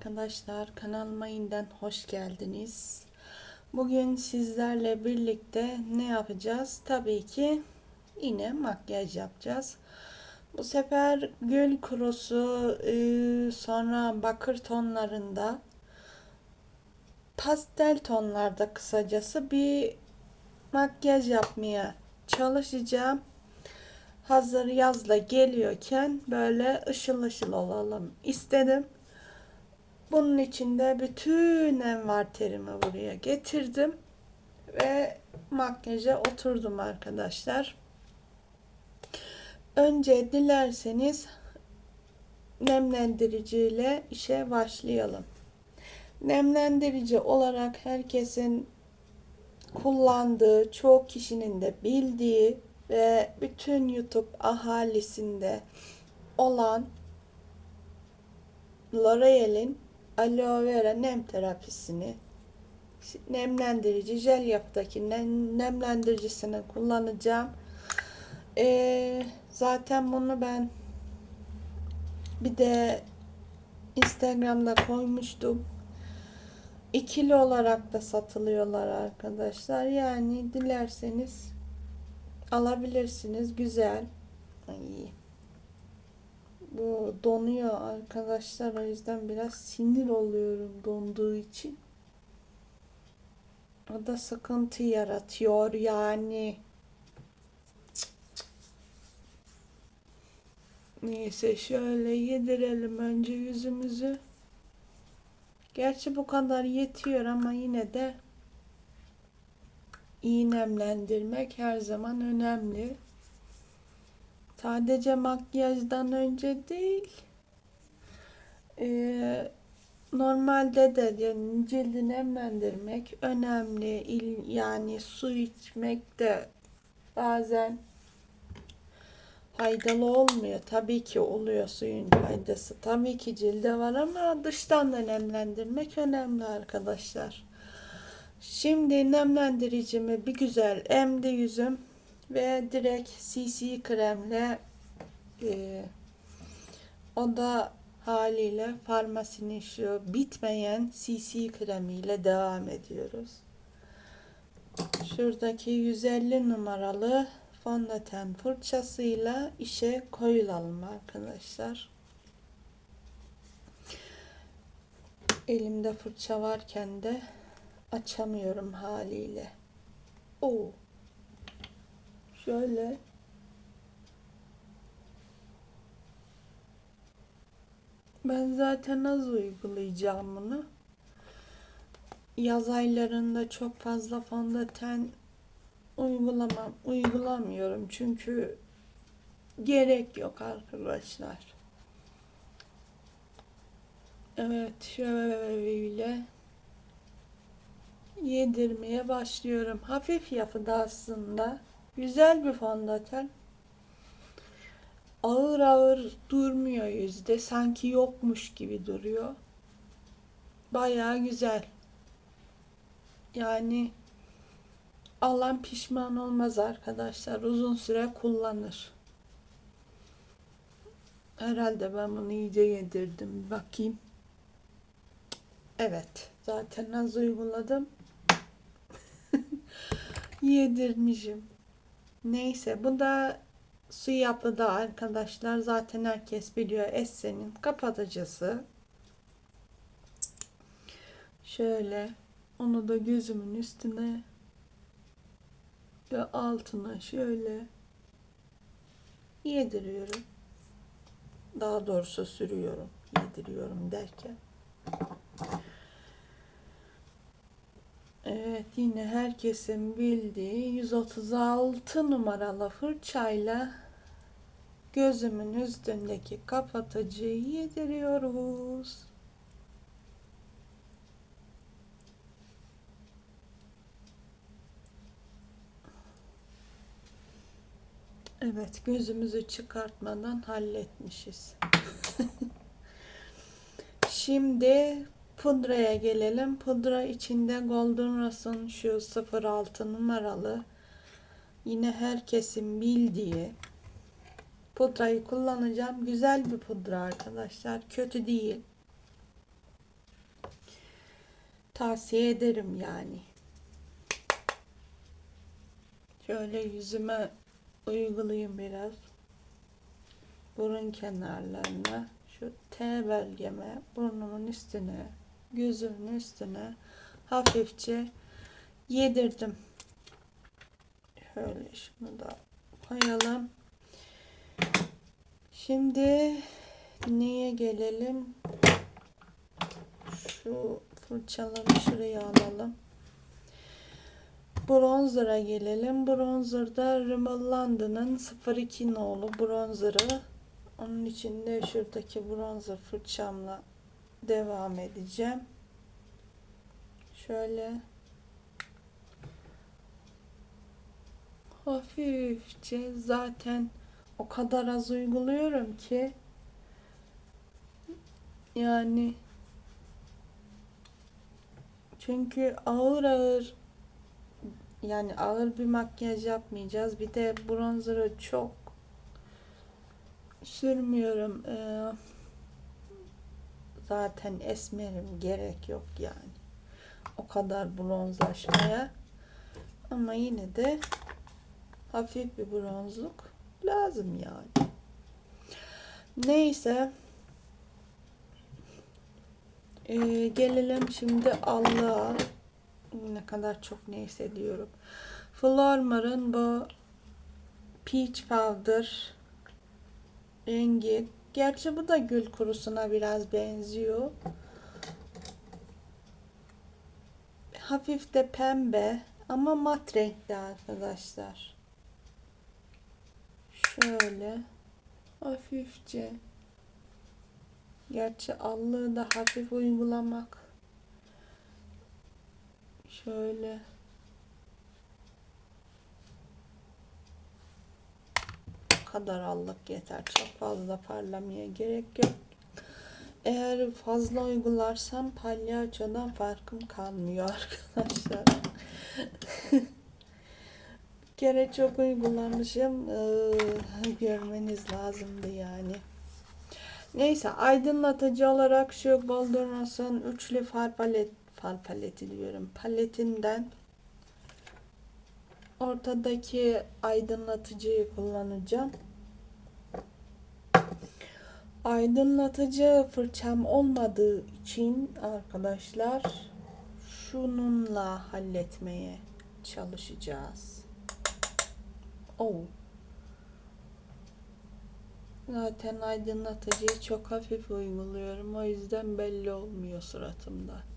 arkadaşlar kanalıma yeniden hoş geldiniz. Bugün sizlerle birlikte ne yapacağız? Tabii ki yine makyaj yapacağız. Bu sefer gül kurusu e, sonra bakır tonlarında pastel tonlarda kısacası bir makyaj yapmaya çalışacağım hazır yazla geliyorken böyle ışıl ışıl olalım istedim. Bunun için de bütün envanterimi buraya getirdim ve makyaja oturdum arkadaşlar. Önce dilerseniz nemlendirici ile işe başlayalım. Nemlendirici olarak herkesin kullandığı, çok kişinin de bildiği ve bütün YouTube ahalisinde olan L'Oreal'in aloe vera nem terapisini nemlendirici jel yaptaki nem, nemlendiricisini kullanacağım. Ee, zaten bunu ben bir de Instagram'da koymuştum. İkili olarak da satılıyorlar arkadaşlar. Yani dilerseniz alabilirsiniz. Güzel. Ay. Bu donuyor arkadaşlar. O yüzden biraz sinir oluyorum donduğu için. O da sıkıntı yaratıyor yani. Neyse şöyle yedirelim önce yüzümüzü. Gerçi bu kadar yetiyor ama yine de iyi nemlendirmek her zaman önemli. Sadece makyajdan önce değil. Ee, normalde de yani cildi nemlendirmek önemli. Yani su içmek de bazen faydalı olmuyor. Tabii ki oluyor suyun faydası. Tabii ki cilde var ama dıştan da nemlendirmek önemli arkadaşlar. Şimdi nemlendiricimi bir güzel emdi yüzüm ve direkt CC kremle e, o da haliyle farmasinin şu bitmeyen CC kremiyle devam ediyoruz. Şuradaki 150 numaralı fondöten fırçasıyla işe koyulalım arkadaşlar. Elimde fırça varken de açamıyorum haliyle. Oo. Şöyle Ben zaten az uygulayacağım bunu. Yaz aylarında çok fazla fondöten uygulamam, uygulamıyorum çünkü gerek yok arkadaşlar. Evet şöyle yedirmeye başlıyorum. Hafif yapıda aslında. Güzel bir fondöten. Ağır ağır durmuyor yüzde. Sanki yokmuş gibi duruyor. Bayağı güzel. Yani alan pişman olmaz arkadaşlar. Uzun süre kullanır. Herhalde ben bunu iyice yedirdim. Bakayım. Evet. Zaten az uyguladım. Yedirmişim. Neyse bu da su yapıda arkadaşlar. Zaten herkes biliyor Essen'in kapatıcısı. Şöyle onu da gözümün üstüne ve altına şöyle yediriyorum. Daha doğrusu sürüyorum. Yediriyorum derken. Evet yine herkesin bildiği 136 numaralı fırçayla gözümün üstündeki kapatıcıyı yediriyoruz. Evet gözümüzü çıkartmadan halletmişiz. Şimdi pudraya gelelim. Pudra içinde Golden Rose'un şu 06 numaralı yine herkesin bildiği pudrayı kullanacağım. Güzel bir pudra arkadaşlar. Kötü değil. Tavsiye ederim yani. Şöyle yüzüme uygulayayım biraz. Burun kenarlarına, şu T bölgeme, burnumun üstüne, gözümün üstüne hafifçe yedirdim. Şöyle şunu da koyalım. Şimdi neye gelelim? Şu fırçaları şuraya alalım. Bronzer'a gelelim. Bronzer'da Rimmel London'ın 02 nolu bronzer'ı. Onun için de şuradaki bronzer fırçamla devam edeceğim. Şöyle hafifçe zaten o kadar az uyguluyorum ki yani çünkü ağır ağır yani ağır bir makyaj yapmayacağız. Bir de bronzer'ı çok sürmüyorum. Ee, zaten esmerim gerek yok yani. O kadar bronzlaşmaya. Ama yine de hafif bir bronzluk lazım yani. Neyse. Ee, gelelim şimdi Allah'a. Ne kadar çok neyse diyorum. Flormar'ın bu Peach Powder rengi. Gerçi bu da gül kurusuna biraz benziyor. Hafif de pembe ama mat renkli arkadaşlar. Şöyle hafifçe Gerçi allığı da hafif uygulamak şöyle kadar allık yeter. Çok fazla parlamaya gerek yok. Eğer fazla uygularsam palyaçodan farkım kalmıyor arkadaşlar. Bir kere çok uygulamışım. Ee, görmeniz lazımdı yani. Neyse aydınlatıcı olarak şu Boldernas'ın üçlü far palet far paleti diyorum. Paletinden ortadaki aydınlatıcıyı kullanacağım. Aydınlatıcı fırçam olmadığı için arkadaşlar şununla halletmeye çalışacağız. Oh. Zaten aydınlatıcıyı çok hafif uyguluyorum. O yüzden belli olmuyor suratımda.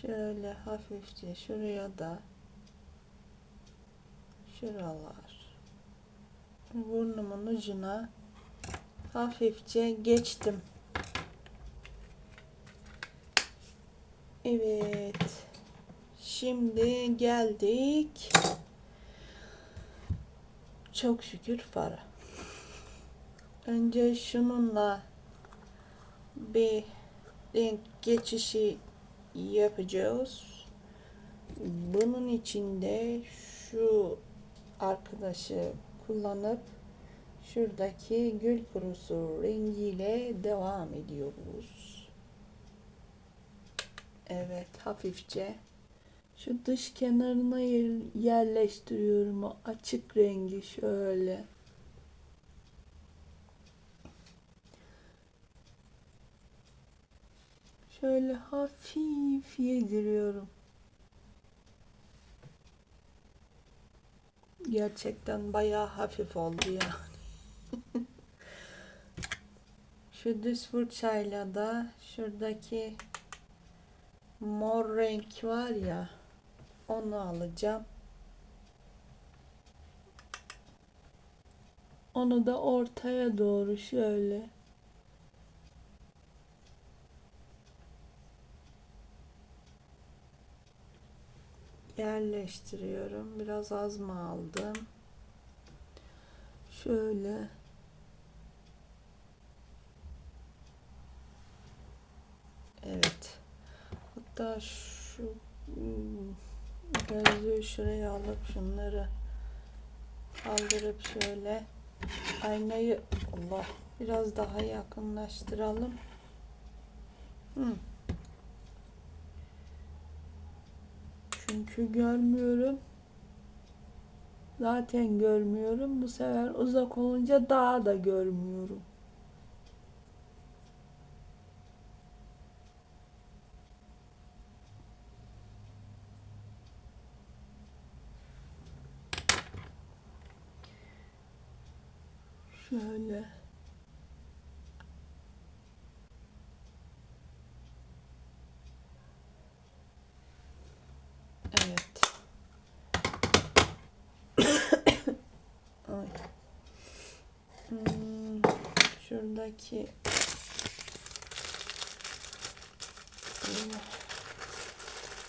Şöyle hafifçe şuraya da şuralar burnumun ucuna hafifçe geçtim. Evet. Şimdi geldik. Çok şükür para. Önce şununla bir renk geçişi yapacağız. Bunun içinde şu arkadaşı kullanıp şuradaki gül kurusu rengiyle devam ediyoruz. Evet hafifçe şu dış kenarına yer, yerleştiriyorum o açık rengi şöyle. Şöyle hafif yediriyorum. Gerçekten bayağı hafif oldu yani. Şu düz fırçayla da şuradaki mor renk var ya onu alacağım. Onu da ortaya doğru şöyle yerleştiriyorum. Biraz az mı aldım? Şöyle Evet. Hatta şu hmm, gözlüğü şuraya alıp şunları kaldırıp şöyle aynayı Allah biraz daha yakınlaştıralım. Hı. Çünkü görmüyorum. Zaten görmüyorum. Bu sefer uzak olunca daha da görmüyorum. Şöyle. Evet. Ay. Hmm, hmm,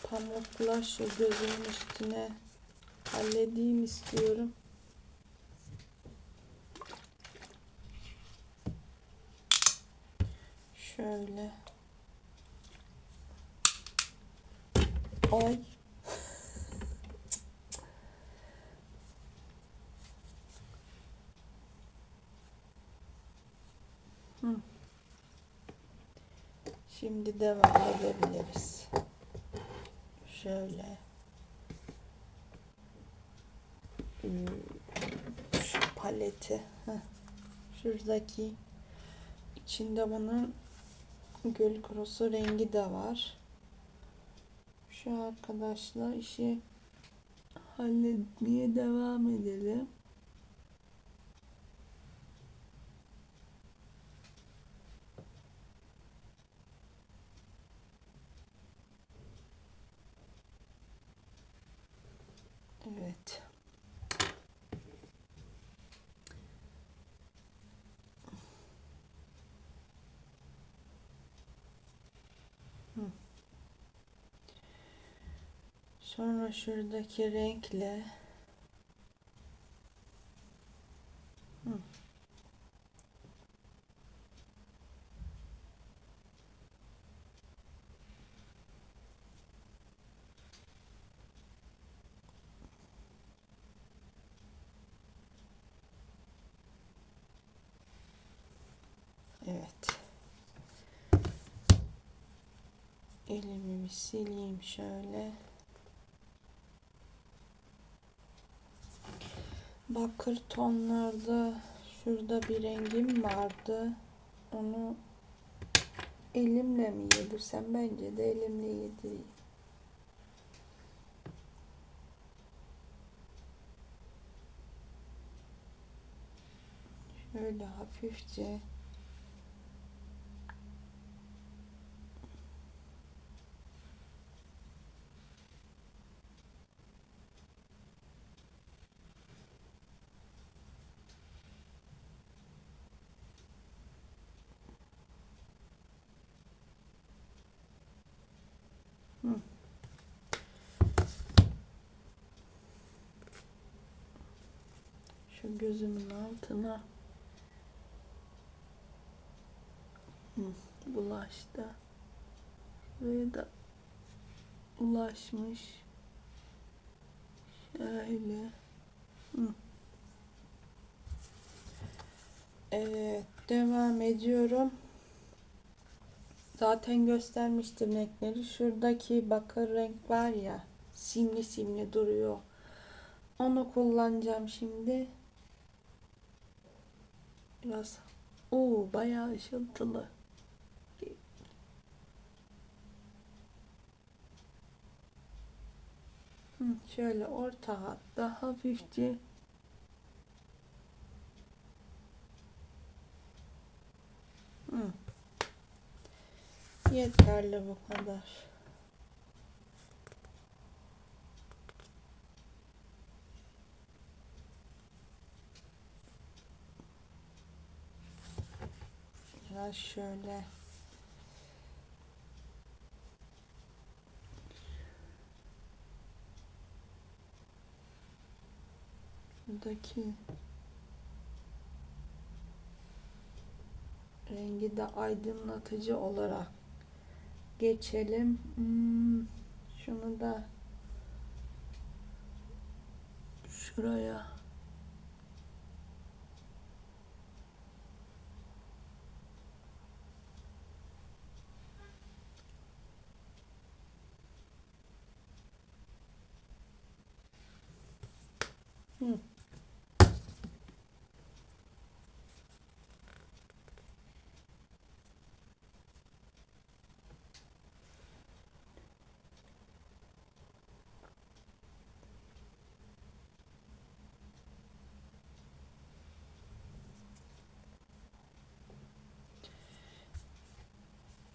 pamukla şu gözümün üstüne halledeyim istiyorum. Şöyle. Ay. Şimdi devam edebiliriz. Şöyle. Şu paleti. Şuradaki içinde bunun gül kurusu rengi de var. Şu arkadaşla işi halletmeye devam edelim. Evet. Hı. Sonra şuradaki renkle. Evet. Elimi sileyim şöyle. Bakır tonlarda şurada bir rengim vardı. Onu elimle mi yedirsem? Bence de elimle yedireyim. Şöyle hafifçe Hı. Şu gözümün altına bulaştı. Buraya da ulaşmış. Şöyle. Evet, devam ediyorum. Zaten göstermiştim renkleri. Şuradaki bakır renk var ya, simli simli duruyor. Onu kullanacağım şimdi. Biraz Oo, bayağı ışıltılı. Hı, şöyle orta hatta hafifçe Hı. Yeterli bu kadar. Biraz şöyle Buradaki rengi de aydınlatıcı olarak geçelim. Hmm, şunu da şuraya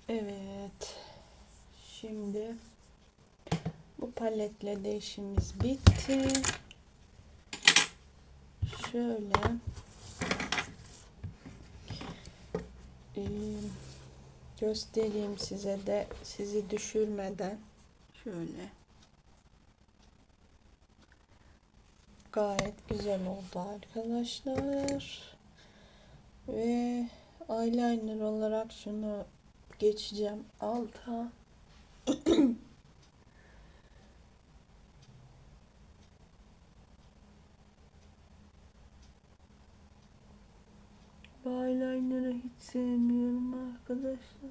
Evet. Şimdi bu paletle de işimiz bitti. Şöyle. Eee, göstereyim size de sizi düşürmeden. Şöyle. Gayet güzel oldu arkadaşlar. Ve eyeliner olarak şunu geçeceğim. Alta Bu eyeliner'ı hiç sevmiyorum arkadaşlar.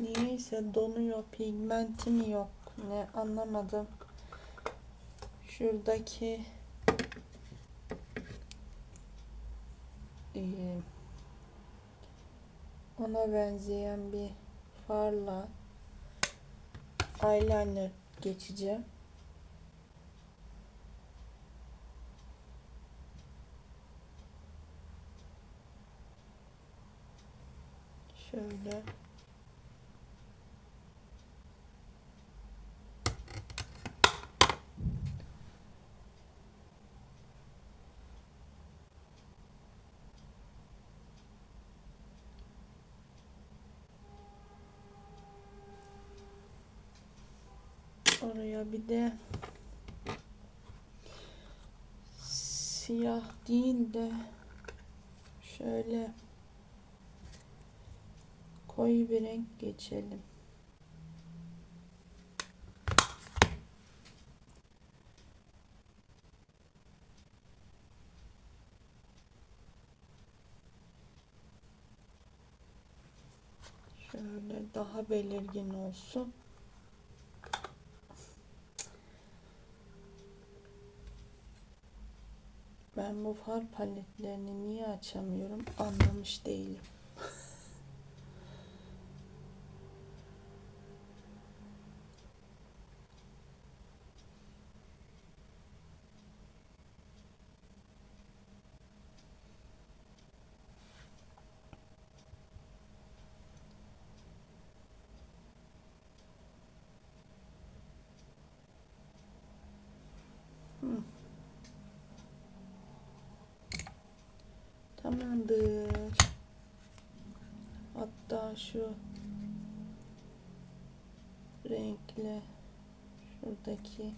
Niyeyse donuyor, pigmenti mi yok ne anlamadım. Şuradaki eee, ona benzeyen bir farla eyeliner geçeceğim. Şöyle. Oraya bir de siyah değil de şöyle koyu bir renk geçelim. Şöyle daha belirgin olsun. Ben bu far paletlerini niye açamıyorum anlamış değilim. Hı. Tamamdır. Hatta şu renkle şuradaki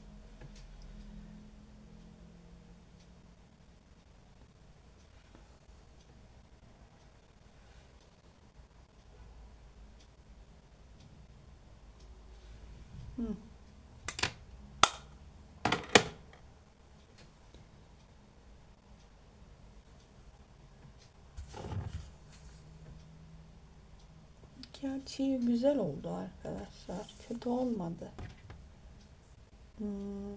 Hı. Gerçi güzel oldu arkadaşlar. Kötü olmadı. Hmm.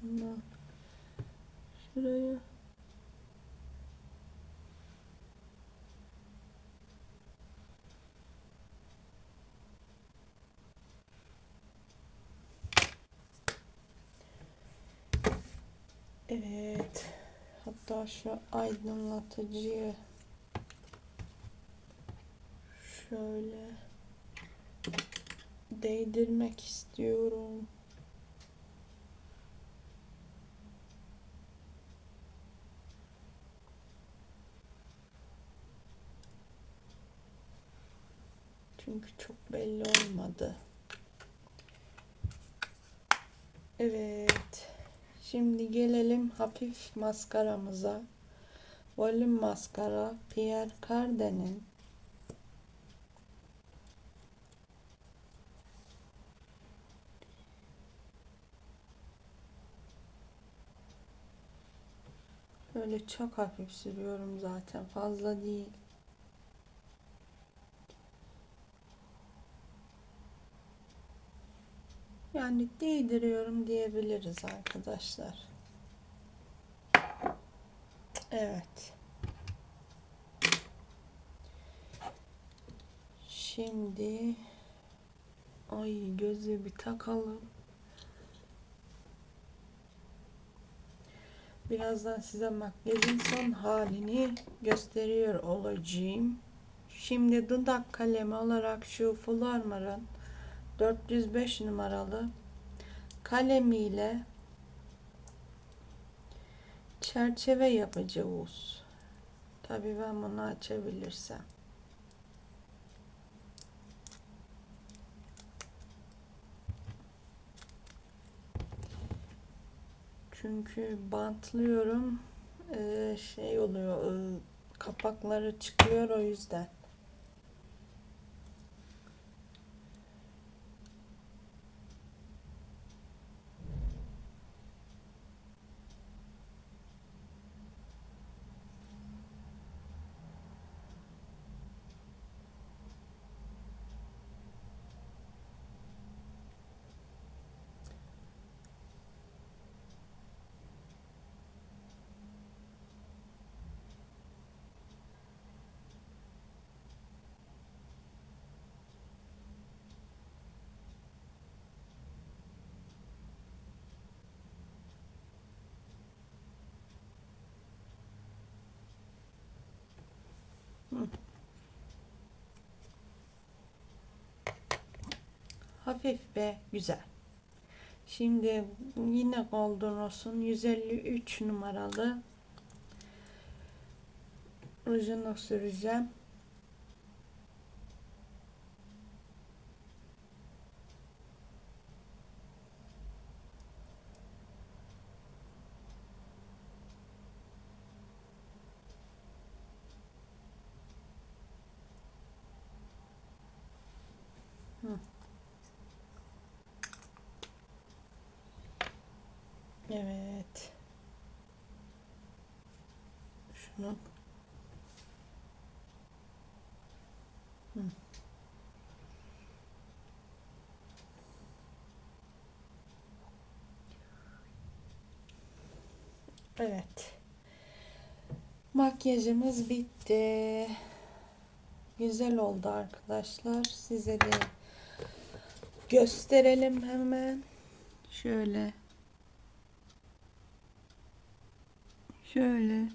Şunu şuraya Evet. Hatta şu aydınlatıcıyı şöyle değdirmek istiyorum. Çünkü çok belli olmadı. Evet. Şimdi gelelim hafif maskaramıza. Volüm maskara Pierre Cardin'in Böyle çok hafif sürüyorum zaten. Fazla değil. Yani değdiriyorum diyebiliriz arkadaşlar. Evet. Şimdi ay gözü bir takalım. Birazdan size makyajın son halini gösteriyor olacağım. Şimdi dudak kalemi olarak şu Flormar'ın 405 numaralı kalemiyle çerçeve yapacağız. Tabii ben bunu açabilirsem. Çünkü bantlıyorum. Ee, şey oluyor. kapakları çıkıyor o yüzden. Hafif ve güzel. Şimdi yine Golden Rose'un 153 numaralı rujunu süreceğim. Evet. Şunu. Hı. Evet. Makyajımız bitti. Güzel oldu arkadaşlar. Size de gösterelim hemen. Şöyle. Şöyle.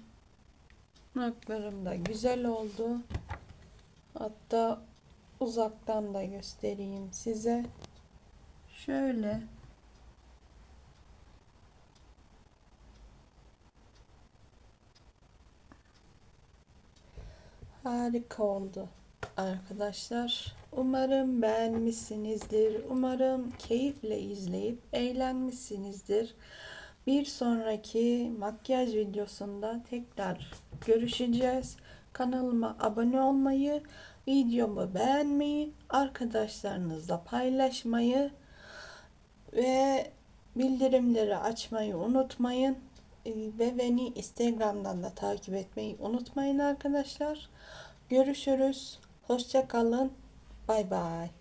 Naklarım da güzel oldu. Hatta uzaktan da göstereyim size. Şöyle. Harika oldu arkadaşlar. Umarım beğenmişsinizdir. Umarım keyifle izleyip eğlenmişsinizdir. Bir sonraki makyaj videosunda tekrar görüşeceğiz. Kanalıma abone olmayı, videomu beğenmeyi, arkadaşlarınızla paylaşmayı ve bildirimleri açmayı unutmayın. Ee, Ve beni Instagram'dan da takip etmeyi unutmayın arkadaşlar. Görüşürüz. Hoşça kalın. Bay bay.